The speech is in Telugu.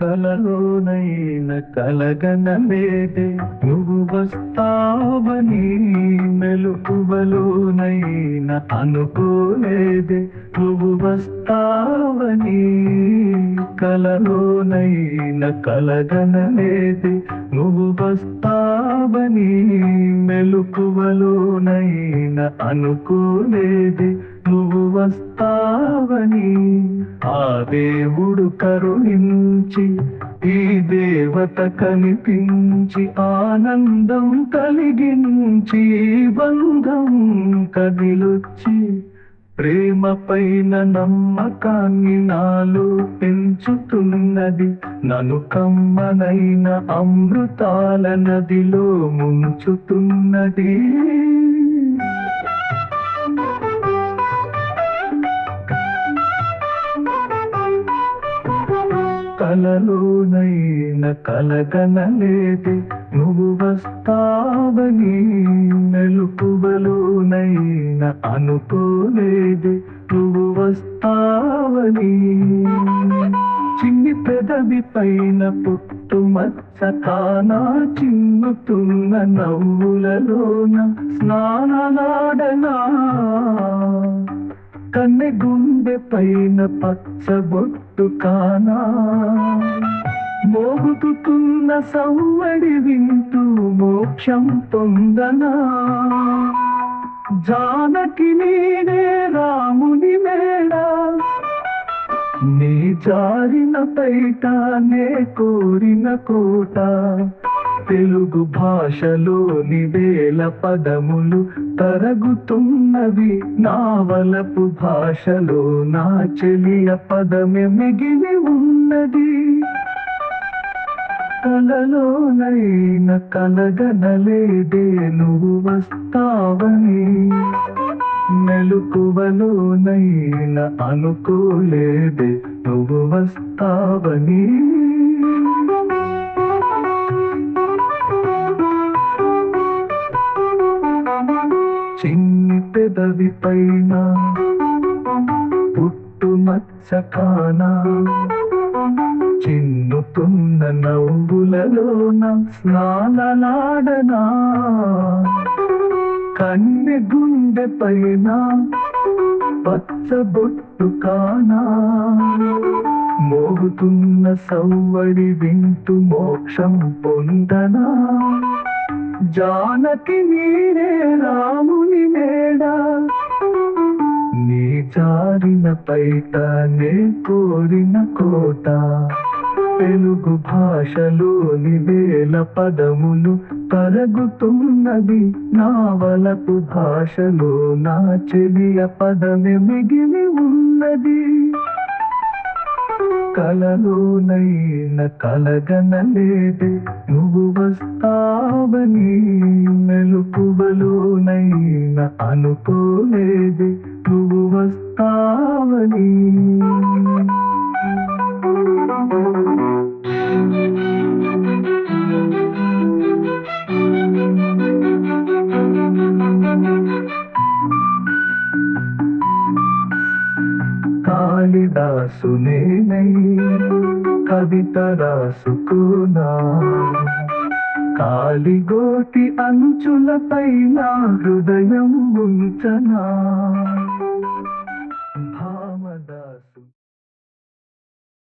కలలోనైన కలగనలేదే నువ్వు వస్తావని మెలుకువలోనైన అనుకోలేదే. నువ్వు వస్తావని కలలోనైన కలగనలేదే నువ్వు వస్తావని మెలుకువలోనైన అనుకోలేదే. నువ్వు వస్తావని ఆ దేవుడు కరుణించి ఈ దేవత కనిపించి ఆనందం కలిగించి బంధం కదిలొచ్చి ప్రేమ పైన నమ్మకాన్ని నాలో పెంచుతున్నది. నను కమ్మనైన అమృతాల నదిలో ముంచుతున్నది. కలలోనైన కలగనలేదే. నువ్వు వస్తావని మెలుకువలోనైన అనుకోలేదే. నువ్వు వస్తావని చిన్ని పెదవి పైన పుట్టు మచ్చ కానా చిన్నుతున్న నవ్వులలోన స్నానలాడనా? కన్నె గుండె పైన పచ్చబొట్టు కానా? మోగుతున్న సవ్వడి వింటూ మోక్షం పొందనా? జానకి నేనే రాముని మేడా. నీ జారిన పైట నే కోరిన కోట. తెలుగు భాషలోని వేల పదములు తరగుతున్నవి. నావలపు భాషలో నా చెలియ పదమే మిగిలి ఉన్నది. కలలోనైన కలగనలేదే నువ్వు వస్తావని. మెలుకువలోనైన అనుకోలేదే నువ్వు వస్తావని. పెదవి పైన పుట్టు మచ్చ చిన్నుతున్న నవ్వులలోన స్నానలాడనా? కన్నె గుండె పైన పచ్చబొట్టు కానా? మోగుతున్న సవ్వడి వింటూ మోక్షం పొందనా? జానకి నీరే రాముని మేడా. నీ జారిన పైట నే కోరిన కోట. తెలుగు భాషలోని వేల పదములు కరగుతున్నది నావలపు భాషలో నా చెలియ పదమే మిగిలి ఉన్నది. కలలోనైన కలగనలేదే. నువ్వు వస్తావని మెలుకువలోనైన అనుకోలేదే. నువ్వు వస్తావని కాళిదాసు నేనై కవిత రాసుకునా కాలిగోటి అంచులపై నా హృదయం ఉంచనా.